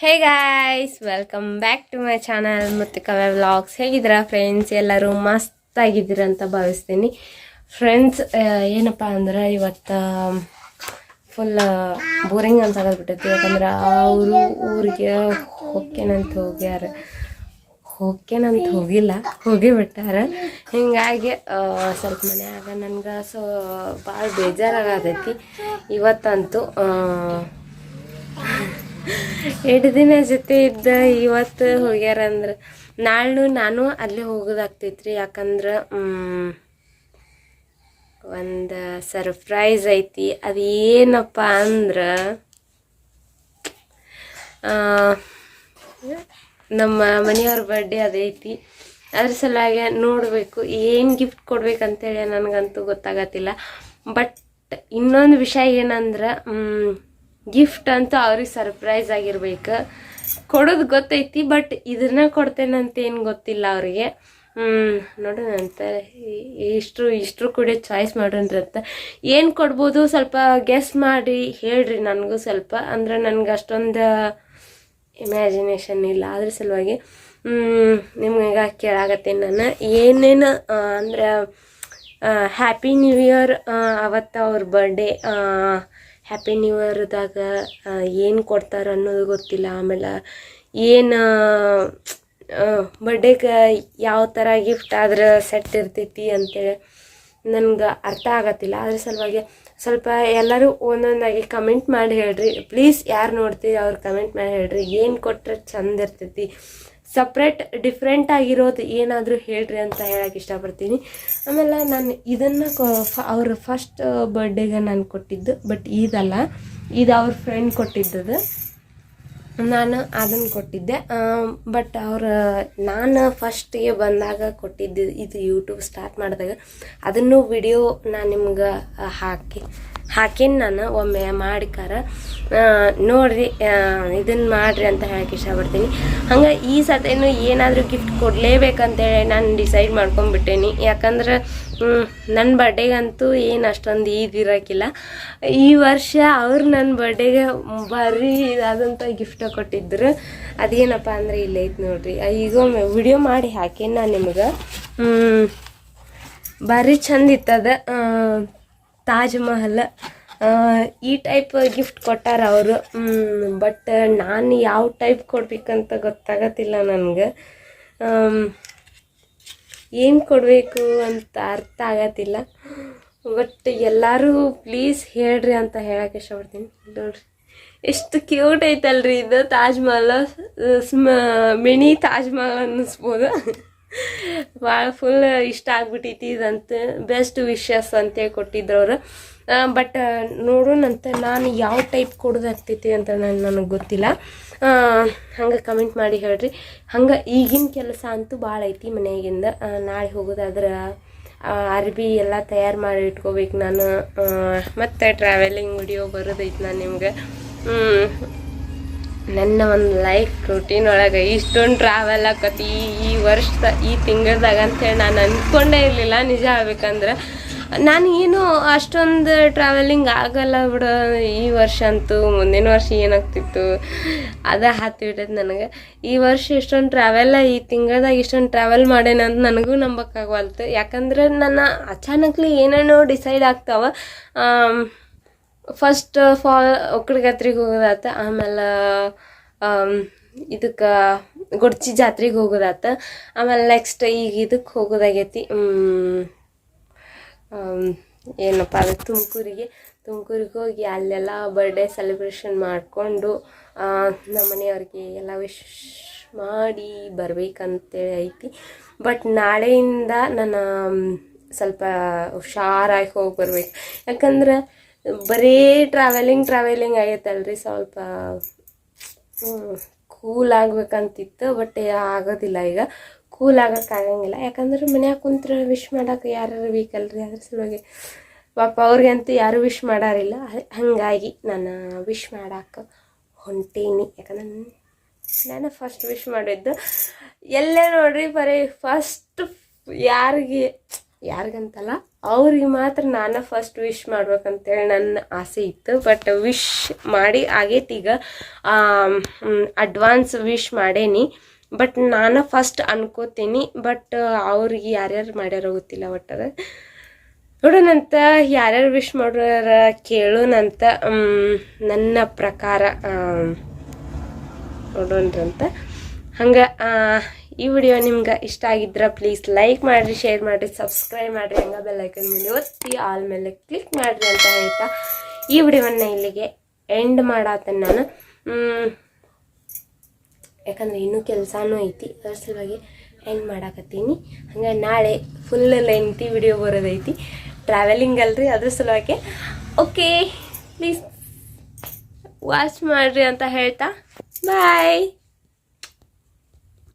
Guys welcome back to my channel ಮತ್ತು ಕವೆ vlogs ಹೇಗಿದ್ದೀರಾ ಫ್ರೆಂಡ್ಸ್ ಎಲ್ಲರೂ ಮಸ್ತಾಗಿದ್ದೀರ ಅಂತ ಭಾವಿಸ್ತೀನಿ. ಫ್ರೆಂಡ್ಸ್ ಏನಪ್ಪ ಅಂದ್ರೆ ಇವತ್ತು ಫುಲ್ ಬೋರಿಂಗ್ ಅಂತ ಆಗದ್ಬಿಟ್ಟೈತಿ ಯಾಕಂದ್ರೆ ಅವರು ಊರಿಗೆ ಹೋಗ್ಕೇನಂತ ಹೋಗ್ಯಾರ. ಹೋಗ್ಕೇನಂತ ಹೋಗಿಲ್ಲ, ಹೋಗಿಬಿಟ್ಟಾರ. ಹಿಂಗಾಗಿ ಸ್ವಲ್ಪ ಮನ್ಯಾಗ ನನ್ಗೆ ಸೊ ಭಾಳ ಬೇಜಾರಾಗತೈತಿ. ಇವತ್ತಂತೂ ಎರಡು ದಿನ ಜೊತೆ ಇದ್ದ ಇವತ್ತು ಹೋಗ್ಯಾರ ಅಂದ್ರೆ. ನಾಳೆ ನಾನು ಅಲ್ಲೇ ಹೋಗೋದಾಗ್ತೈತ್ರಿ, ಯಾಕಂದ್ರೆ ಒಂದು ಸರ್ಪ್ರೈಸ್ ಐತಿ. ಅದು ಏನಪ್ಪ ಅಂದ್ರೆ ನಮ್ಮ ಮನೆಯವ್ರ ಬರ್ಡೇ ಅದೈತಿ ಅದ್ರ ಸಲುವಾಗಿ ನೋಡಬೇಕು, ಏನು ಗಿಫ್ಟ್ ಕೊಡ್ಬೇಕಂತೇಳಿ ನನಗಂತೂ ಗೊತ್ತಾಗತ್ತಿಲ್ಲ. ಬಟ್ ಇನ್ನೊಂದು ವಿಷಯ ಏನಂದ್ರೆ ಗಿಫ್ಟ್ ಅಂತ ಅವ್ರಿಗೆ ಸರ್ಪ್ರೈಸ್ ಆಗಿರ್ಬೇಕು. ಕೊಡೋದು ಗೊತ್ತೈತಿ, ಬಟ್ ಇದನ್ನ ಕೊಡ್ತೇನಂತ ಏನು ಗೊತ್ತಿಲ್ಲ ಅವ್ರಿಗೆ. ನೋಡೋಣ ಅಂತ ಇಷ್ಟು ಇಷ್ಟ್ರು ಕೂಡ ಚಾಯ್ಸ್ ಮಾಡೋಣ್ರಿ ಅಂತ. ಏನು ಕೊಡ್ಬೋದು ಸ್ವಲ್ಪ ಗೆಸ್ ಮಾಡಿ ಹೇಳ್ರಿ ನನಗೂ ಸ್ವಲ್ಪ. ಅಂದ್ರೆ ನನಗೆ ಅಷ್ಟೊಂದು ಇಮ್ಯಾಜಿನೇಷನ್ ಇಲ್ಲ. ಅದ್ರ ಸಲುವಾಗಿ ನಿಮ್ಗೆ ಕೇಳಾಕತ್ತೀನಿ ನಾನು. ಏನೇನು ಅಂದ್ರೆ ಹ್ಯಾಪಿ ನ್ಯೂ ಇಯರ್ ಅವತ್ತು ಅವ್ರ ಬರ್ಡೇ ಹ್ಯಾಪಿ ನ್ಯೂ ಇಯರ್ದಾಗ ಏನು ಕೊಡ್ತಾರೆ ಅನ್ನೋದು ಗೊತ್ತಿಲ್ಲ. ಆಮೇಲೆ ಏನು ಬರ್ಡೇಗೆ ಯಾವ ಥರ ಗಿಫ್ಟ್ ಆದ್ರೆ ಸೆಟ್ ಇರ್ತೈತಿ ಅಂತೇಳಿ ನನಗೆ ಅರ್ಥ ಆಗತ್ತಿಲ್ಲ. ಅದ್ರ ಸಲುವಾಗಿ ಸ್ವಲ್ಪ ಎಲ್ಲರೂ ಒಂದೊಂದಾಗಿ ಕಮೆಂಟ್ ಮಾಡಿ ಹೇಳ್ರಿ. ಪ್ಲೀಸ್ ಯಾರು ನೋಡ್ತೀರಿ ಅವ್ರು ಕಮೆಂಟ್ ಮಾಡಿ ಹೇಳ್ರಿ. ಏನು ಕೊಟ್ಟರೆ ಚಂದ ಇರ್ತೈತಿ. ಸಪ್ರೇಟ್ ಡಿಫ್ರೆಂಟ್ ಆಗಿರೋದು ಏನಾದರೂ ಹೇಳ್ರಿ ಅಂತ ಹೇಳಕ್ಕೆ ಇಷ್ಟಪಡ್ತೀನಿ. ಆಮೇಲೆ ನಾನು ಇದನ್ನು ಅವ್ರ ಫಸ್ಟ್ ಬರ್ಡೇಗೆ ನಾನು ಕೊಟ್ಟಿದ್ದು ಬಟ್ ಇದಲ್ಲ, ಇದು ಅವ್ರ ಫ್ರೆಂಡ್ ಕೊಟ್ಟಿದ್ದದು. ನಾನು ಅದನ್ನು ಕೊಟ್ಟಿದ್ದೆ. ಬಟ್ ಅವ್ರ, ನಾನು ಫಸ್ಟಿಗೆ ಬಂದಾಗ ಕೊಟ್ಟಿದ್ದು, ಇದು ಯೂಟ್ಯೂಬ್ ಸ್ಟಾರ್ಟ್ ಮಾಡಿದಾಗ. ಅದನ್ನು ವಿಡಿಯೋ ನಾನು ನಿಮ್ಗೆ ಹಾಕಿ. ಹಾಕೀನಿ ನಾನು, ಒಮ್ಮೆ ಮಾಡಿಕಾರ ನೋಡ್ರಿ ಇದನ್ನು ಮಾಡ್ರಿ ಅಂತ ಹೇಳಕ್ಕೆ ಇಷ್ಟಪಡ್ತೀನಿ. ಹಂಗೆ ಈ ಸತೇನು ಏನಾದರೂ ಗಿಫ್ಟ್ ಕೊಡಲೇಬೇಕಂತೇಳಿ ನಾನು ಡಿಸೈಡ್ ಮಾಡ್ಕೊಂಡ್ಬಿಟ್ಟೇನಿ ಯಾಕಂದ್ರೆ ನನ್ನ ಬರ್ಡೇಗಂತೂ ಏನು ಅಷ್ಟೊಂದು ಈದಿರೋಕ್ಕಿಲ್ಲ ಈ ವರ್ಷ ಅವ್ರು ನನ್ನ ಬರ್ಡೇಗೆ ಭಾರಿ ಇದಾದಂಥ ಗಿಫ್ಟ್ ಕೊಟ್ಟಿದ್ರು. ಅದೇನಪ್ಪ ಅಂದ್ರೆ ಇಲ್ಲೇ ಐತೆ ನೋಡ್ರಿ. ಈಗೊಮ್ಮೆ ವಿಡಿಯೋ ಮಾಡಿ ಹಾಕೇನಿ ನಾನು ನಿಮ್ಗೆ. ಭಾರಿ ಚಂದ ಇತ್ತದ. ತಾಜ್ ಮಹಲ್. ಈ ಟೈಪ್ ಗಿಫ್ಟ್ ಕೊಟ್ಟಾರ ಅವರು. ಬಟ್ ನಾನು ಯಾವ ಟೈಪ್ ಕೊಡ್ಬೇಕಂತ ಗೊತ್ತಾಗತ್ತಿಲ್ಲ ನನಗೆ. ಏನು ಕೊಡಬೇಕು ಅಂತ ಅರ್ಥ ಆಗತ್ತಿಲ್ಲ. ಬಟ್ ಎಲ್ಲರೂ ಪ್ಲೀಸ್ ಹೇಳ್ರಿ ಅಂತ ಹೇಳಕ್ಕೆ ಇಷ್ಟಪಡ್ತೀನಿ. ನೋಡ್ರಿ. ಎಷ್ಟು ಕ್ಯೂಟ್ ಐತಲ್ರಿ ಇದು ತಾಜ್ ಮಹಲ್. ಸ್ಮ ಮಿನಿ ತಾಜ್ ಮಹಲ್ ಅನ್ನಿಸ್ಬೋದು. ಭಾಳ ಫುಲ್ ಇಷ್ಟ ಆಗ್ಬಿಟ್ಟೈತಿ ಇದಂತ. ಬೆಸ್ಟ್ ವಿಶಸ್ ಅಂತೇಳಿ ಕೊಟ್ಟಿದ್ರು ಅವರು. ಬಟ್ ನೋಡೋಣಂತ ನಾನು ಯಾವ ಟೈಪ್ ಕೊಡೋದಾಗ್ತೈತಿ ಅಂತ ನಾನು, ನನಗೆ ಗೊತ್ತಿಲ್ಲ. ಹಂಗೆ ಕಮೆಂಟ್ ಮಾಡಿ ಹೇಳ್ರಿ. ಹಂಗೆ ಈಗಿನ ಕೆಲಸ ಅಂತೂ ಭಾಳ ಐತಿ ಮನೆಯಾಗಿಂದ. ನಾಳೆ ಹೋಗೋದಾದ್ರೆ ಅರ್ಬಿ ಎಲ್ಲ ತಯಾರು ಮಾಡಿ ಇಟ್ಕೋಬೇಕು ನಾನು. ಮತ್ತು ಟ್ರಾವೆಲಿಂಗ್ ವಿಡಿಯೋ ಬರೋದೈತಿ ನಾನು ನಿಮ್ಗೆ. ನನ್ನ ಒಂದು ಲೈಫ್ ರೂಟೀನ್ ಒಳಗೆ ಇಷ್ಟೊಂದು ಟ್ರಾವೆಲ್ ಆಕತಿ. ಈ ವರ್ಷ, ಈ ತಿಂಗಳ್ದಾಗ ಅಂತೇಳಿ ನಾನು ಅಂದ್ಕೊಂಡೇ ಇರಲಿಲ್ಲ. ನಿಜ ಆಗ್ಬೇಕಂದ್ರೆ ನಾನು ಏನು ಅಷ್ಟೊಂದು ಟ್ರಾವೆಲಿಂಗ್ ಆಗಲ್ಲ ಬಿಡು. ಈ ವರ್ಷ ಅಂತೂ ಮುಂದಿನ ವರ್ಷ ಏನಾಗ್ತಿತ್ತು? ಅದೇ ಹತ್ತಿಬಿಟ್ಟೈತೆ ನನಗೆ. ಈ ವರ್ಷ ಇಷ್ಟೊಂದು ಟ್ರಾವೆಲ್ ಈ ತಿಂಗಳ್ದಾಗ ಇಷ್ಟೊಂದು ಟ್ರಾವೆಲ್ ಮಾಡೇನ ಅಂತ ನನಗೂ ನಂಬಕ್ಕಾಗವಲ್ತು. ಯಾಕಂದ್ರೆ ನನ್ನ ಅಚಾನಕ್ಲಿ ಏನೇನೋ ಡಿಸೈಡ್ ಆಗ್ತಾವ. ಫಸ್ಟ್ ಫಾಲ್ ಜಾತ್ರೆಗೆ ಹೋಗೋದಾತ, ಆಮೇಲೆ ಇದಕ್ಕೆ ಗುಡ್ಚಿ ಜಾತ್ರೆಗೆ ಹೋಗೋದಾತ, ಆಮೇಲೆ ನೆಕ್ಸ್ಟ್ ಈಗ ಇದಕ್ಕೆ ಹೋಗೋದಾಗೈತಿ ಏನಪ್ಪ ಅದು ತುಮಕೂರಿಗೆ. ತುಮಕೂರಿಗೆ ಹೋಗಿ ಅಲ್ಲೆಲ್ಲ ಬರ್ಡೇ ಸೆಲೆಬ್ರೇಷನ್ ಮಾಡಿಕೊಂಡು ನಮ್ಮ ಮನೆಯವ್ರಿಗೆ ಎಲ್ಲ ವಿಶ್ ಮಾಡಿ ಬರ್ಬೇಕಂತೇಳಿ ಐತಿ. ಬಟ್ ನಾಳೆಯಿಂದ ನಾನು ಸ್ವಲ್ಪ ಹುಷಾರಾಗಿ ಹೋಗಿ ಬರ್ಬೇಕು. ಯಾಕಂದ್ರೆ ಬರೀ ಟ್ರಾವೆಲಿಂಗ್ ಟ್ರಾವೆಲಿಂಗ್ ಆಗೈತಲ್ರಿ ಸ್ವಲ್ಪ ಕೂಲ್ ಆಗ್ಬೇಕಂತಿತ್ತು ಬಟ್ ಆಗೋದಿಲ್ಲ ಈಗ. ಕೂಲ್ ಆಗಂಗಿಲ್ಲ. ಯಾಕಂದ್ರೆ ಮನ್ಯಾಗ ಕುಂತ್ರೆ ವಿಶ್ ಮಾಡಕ್ಕೆ ಯಾರು ಬೇಕಲ್ರಿ? ಅದ್ರ ಸಲುವಾಗಿ ಪಾಪ ಅವ್ರಿಗಂತೂ ಯಾರು ವಿಶ್ ಮಾಡಾರಿಲ್ಲ. ಹಾಗಾಗಿ ನಾನು ವಿಶ್ ಮಾಡಕ್ಕೆ ಹೊಂಟೀನಿ. ಯಾಕಂದ್ರೆ ನಾನು ಫಸ್ಟ್ ವಿಶ್ ಮಾಡಿದ್ದು ಎಲ್ಲೇ ನೋಡ್ರಿ ಬರೀ ಫಸ್ಟ್ ಯಾರಿಗೆ, ಯಾರಿಗಂತಲ್ಲ ಅವ್ರಿಗೆ ಮಾತ್ರ ನಾನು ಫಸ್ಟ್ ವಿಶ್ ಮಾಡ್ಬೇಕಂತೇಳಿ ನನ್ನ ಆಸೆ ಇತ್ತು. ಬಟ್ ವಿಶ್ ಮಾಡಿ ಆಗೈತಿ ಈಗ. ಅಡ್ವಾನ್ಸ್ ವಿಶ್ ಮಾಡೇನಿ. ಬಟ್ ನಾನು ಫಸ್ಟ್ ಅನ್ಕೋತೀನಿ. ಬಟ್ ಅವ್ರಿಗೆ ಯಾರ್ಯಾರು ಮಾಡ್ಯಾರೋ ಗೊತ್ತಿಲ್ಲ ಒಟ್ಟದ ನೋಡೋಣಂತ ಯಾರ್ಯಾರು ವಿಶ್ ಮಾಡೋರ ಕೇಳೋಣಂತ. ನನ್ನ ಪ್ರಕಾರ ನೋಡೋಣ್ರಂತ ಹಂಗೆ ಈ ವಿಡಿಯೋ ನಿಮ್ಗೆ ಇಷ್ಟ ಆಗಿದ್ರೆ ಪ್ಲೀಸ್ ಲೈಕ್ ಮಾಡಿರಿ ಶೇರ್ ಮಾಡಿರಿ ಸಬ್ಸ್ಕ್ರೈಬ್ ಮಾಡಿರಿ. ಹಂಗೆ ಬೆಲ್ಲೈಕನ್ ಮೇಲೆ ಒತ್ತಿ ಆಲ್ ಮೇಲೆ ಕ್ಲಿಕ್ ಮಾಡಿರಿ ಅಂತ ಹೇಳ್ತಾ ಈ ವಿಡಿಯೋವನ್ನು ಇಲ್ಲಿಗೆ ಎಂಡ್ ಮಾಡತ್ತೇನೆ ನಾನು. ಯಾಕಂದ್ರೆ ಇನ್ನೂ ಕೆಲಸನೂ ಐತಿ, ಅದ್ರ ಸಲುವಾಗಿ ಎಂಡ್ ಮಾಡಾಕತ್ತೀನಿ. ಹಂಗೆ ನಾಳೆ ಫುಲ್ ಲೆಂತಿ ವಿಡಿಯೋ ಬರೋದೈತಿ. ಟ್ರಾವೆಲಿಂಗ್ ಅಲ್ರಿ, ಅದ್ರ ಸಲುವಾಗಿ. ಓಕೆ ಪ್ಲೀಸ್ ವಾಚ್ ಮಾಡಿರಿ ಅಂತ ಹೇಳ್ತಾ. ಬಾಯ್